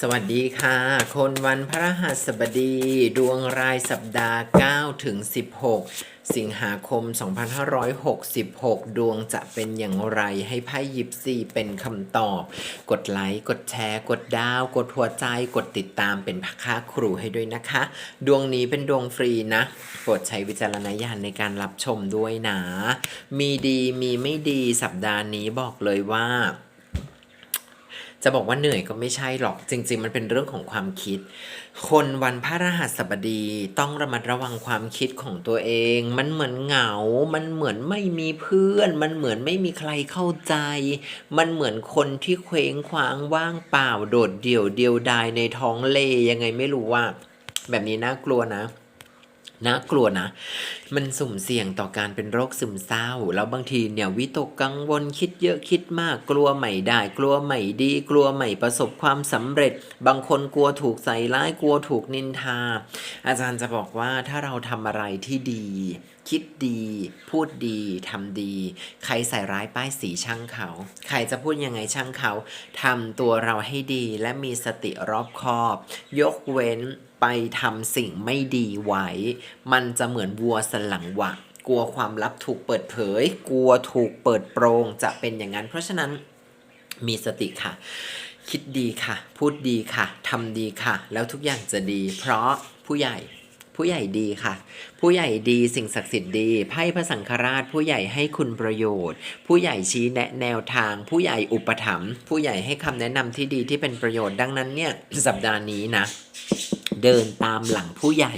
สวัสดีค่ะ คนวันพระหัสบดี ดวงรายสัปดาห์9ถึง16 สิงหาคม 2566 ดวงจะเป็นอย่างไรให้ไพ่ยิปซีเป็นคำตอบ กดไลค์กดแชร์ กดดาว กดหัวใจกดติดตามเป็นพักค่าครูให้ด้วยนะคะ ดวงนี้เป็นดวงฟรีนะโปรดใช้วิจารณญาณในการรับชมด้วยนะ มีดีมีไม่ดีสัปดาห์นี้บอกเลยว่า จะบอกว่าเหนื่อยก็ไม่ใช่หรอก จริง ๆ มันเป็นเรื่องของความคิด คนวันพระรหัสบดีต้องระมัดระวังความคิดของตัวเอง มันเหมือนเหงา มันเหมือนไม่มีเพื่อน มันเหมือนไม่มีใครเข้าใจ มันเหมือนคนที่เคว้งคว้างว่างเปล่าโดดเดี่ยวเดียวดายในท้องเลยังไงไม่รู้ว่า แบบนี้น่ากลัวนะ น่ากลัวนะ มันสุ่มเสี่ยงต่อการเป็นโรคซึมเศร้า แล้วบางทีเนี่ยวิตกกังวลคิดเยอะคิดมากกลัวใหม่ได้ กลัวใหม่ดี กลัวใหม่ประสบความสำเร็จ บางคนกลัวถูกใส่ร้ายกลัวถูกนินทา อาจารย์จะบอกว่าถ้าเราทำอะไรที่ดี คิดดี พูดดีทำดี ใครใส่ร้ายป้ายสีช่างเขา ใครจะพูดยังไงช่างเขาทำตัวเราให้ดีและมีสติรอบคอบ ยกเว้นไปทำสิ่งไม่ดีไว้ มันจะเหมือนวัวสลังวะกลัวความลับถูกเปิดเผย กลัวถูกเปิดโปรงจะเป็นอย่างนั้น เพราะฉะนั้นมีสติค่ะ คิดดีค่ะ พูดดีค่ะทำดีค่ะ แล้วทุกอย่างจะดี เพราะผู้ใหญ่ ผู้ใหญ่ดีค่ะ ผู้ใหญ่ดีสิ่งศักดิ์สิทธิ์ดี ไพ่พระสังฆราช ผู้ใหญ่ให้คุณประโยชน์ ผู้ใหญ่ชี้แนะแนวทาง ผู้ใหญ่อุปถัมภ์ผู้ใหญ่ให้คำแนะนำที่ดีที่เป็นประโยชน์ดังนั้นเนี่ยสัปดาห์นี้นะ เดินตามหลังผู้ใหญ่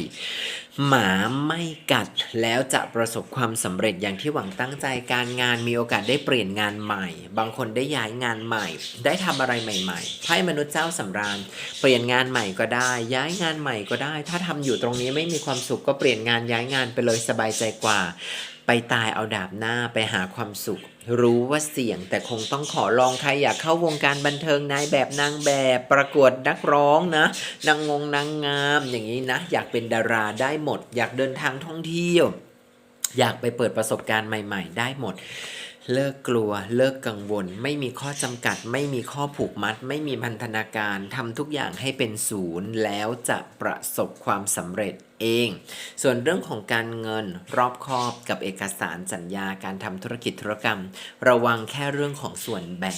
หมาไม่กัดแล้วจะประสบความสำเร็จอย่างที่หวังตั้งใจการงานมีโอกาสได้เปลี่ยนงานใหม่ บางคนได้ย้ายงานใหม่ ได้ทำอะไรใหม่ๆไพ่มนุษย์เจ้าสำราญ เปลี่ยนงานใหม่ก็ได้ ย้ายงานใหม่ก็ได้ ถ้าทำอยู่ตรงนี้ไม่มีความสุขก็เปลี่ยนงานย้ายงานไปเลยสบายใจกว่า ไปตายเอาดาบหน้าไปหาความสุข รู้ว่าเสี่ยงแต่คงต้องขอลองใครอยากเข้าวงการบันเทิงนายแบบนางแบบประกวดนักร้องนะนางงงนางงามอย่างนี้นะ อยากเป็นดาราได้หมด อยากเดินทางท่องเที่ยว อยากไปเปิดประสบการณ์ใหม่ ๆ ได้หมดเลิกกลัวเลิกกังวล ไม่มีข้อจำกัด ไม่มีข้อผูกมัด ไม่มีพันธนาการทำทุกอย่างให้เป็นศูนย์แล้วจะประสบความสำเร็จ เอง ส่วนเรื่องของการเงินรอบคอบกับเอกสารสัญญาการทำธุรกิจธุรกรรม ระวังแค่เรื่องของส่วนแบ่ง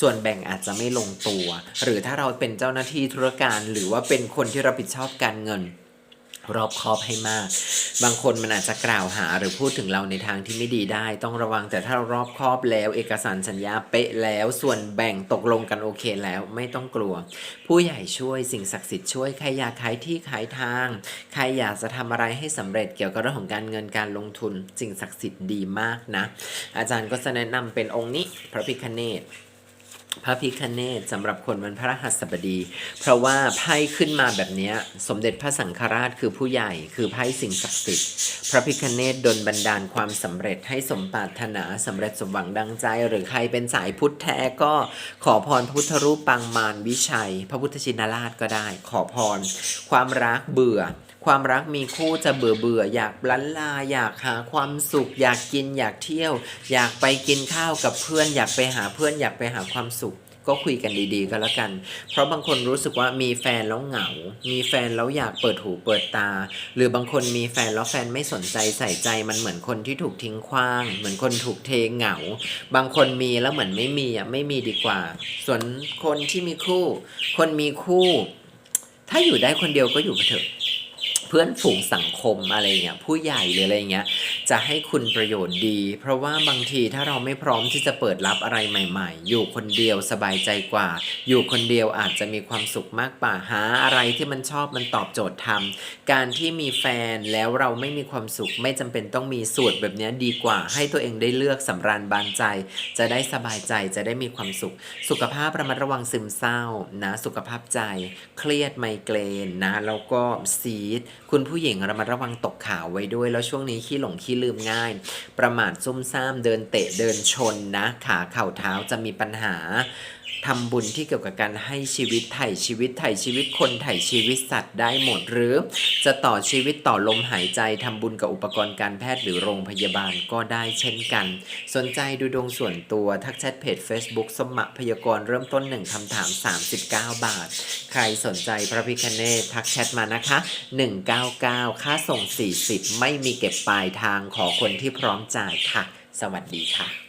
ส่วนแบ่งอาจจะไม่ลงตัว หรือถ้าเราเป็นเจ้าหน้าที่ธุรการ หรือว่าเป็นคนที่รับผิดชอบการเงิน รอบคอบให้มาก บางคนมันอาจจะกล่าวหาหรือพูดถึงเราในทางที่ไม่ดีได้ ต้องระวังแต่ถ้าเรารอบคอบแล้ว เอกสารสัญญาเป๊ะแล้ว ส่วนแบ่งตกลงกันโอเคแล้วไม่ต้องกลัว ผู้ใหญ่ช่วยสิ่งศักดิ์สิทธิ์ช่วยใครอยากขายที่ขายทาง ใครอยากจะทำอะไรให้สำเร็จเกี่ยวกับเรื่องของการเงินการลงทุนสิ่งศักดิ์สิทธิ์ดีมากนะ อาจารย์ก็จะแนะนำเป็นองค์นี้พระพิคเนต พระพิคเนตสำหรับคนวันพระหัสบดี เพราะว่าไพ่ขึ้นมาแบบนี้สมเด็จพระสังฆราชคือผู้ใหญ่คือไพ่สิ่งศักดิ์สิทธิ์พระพิคเนตดลบันดาลความสำเร็จให้สมปรารถนาสำเร็จสมหวังดังใจ หรือใครเป็นสายพุทธแท้ก็ขอพรพุทธรูปปางมารวิชัย พระพุทธชินราชก็ได้ ขอพร ความรักเบื่อ ความรักมีคู่จะเบื่อเบื่ออยากลันลา อยากหาความสุข อยากกินอยากเที่ยว อยากไปกินข้าวกับเพื่อน อยากไปหาเพื่อนอยากไปหาความสุข ก็คุยกันดีๆก็แล้วกัน เพราะบางคนรู้สึกว่ามีแฟนแล้วเหงา มีแฟนแล้วอยากเปิดหูเปิดตา หรือบางคนมีแฟนแล้วแฟนไม่สนใจใส่ใจมันเหมือนคนที่ถูกทิ้งขว้าง เหมือนคนถูกเทเหงา บางคนมีแล้วเหมือนไม่มีอะไม่มีดีกว่า ส่วนคนที่มีคู่ คนมีคู่ ถ้าอยู่ได้คนเดียวก็อยู่เถอะ เพื่อนฝูงสังคมอะไรเงี้ยผู้ใหญ่หรืออะไรเงี้ยจะให้คุณประโยชน์ดี เพราะว่าบางทีถ้าเราไม่พร้อมที่จะเปิดรับอะไรใหม่ ๆ อยู่คนเดียวสบายใจกว่า อยู่คนเดียวอาจจะมีความสุขมากกว่าหาอะไรที่มันชอบมันตอบโจทย์ทำการที่มีแฟนแล้วเราไม่มีความสุขไม่จำเป็นต้องมีสูตรแบบนี้ดีกว่า ให้ตัวเองได้เลือกสำราญบานใจ จะได้สบายใจจะได้มีความสุข สุขภาพระมัดระวังซึมเศร้านะสุขภาพใจ เครียดไมเกรนนะแล้วก็ซีดคุณผู้หญิงระมัดระวังตกข่าวไว้ด้วย แล้วช่วงนี้ขี้หลงขี้ลืมง่าย ประมาทซุ่มซ่ามเดินเตะเดินชนนะ ขาเข่าเท้าจะมีปัญหาทำบุญที่เกี่ยวกับการให้ชีวิตไถ่ชีวิตไถ่ชีวิตคนไถ่ชีวิตสัตว์ได้หมดหรือ จะต่อชีวิตต่อลมหายใจทำบุญกับอุปกรณ์การแพทย์หรือโรงพยาบาลก็ได้เช่นกัน สนใจดูดวงส่วนตัวทักแชทเพจ Facebook สมะพยากรเริ่มต้น 1คำถาม 39 บาท ใครสนใจพระพิคเนตทักแชทมานะคะ199 ค่าส่ง 40 ไม่มีเก็บปลายทางขอคนที่พร้อมจ่ายค่ะ สวัสดีค่ะ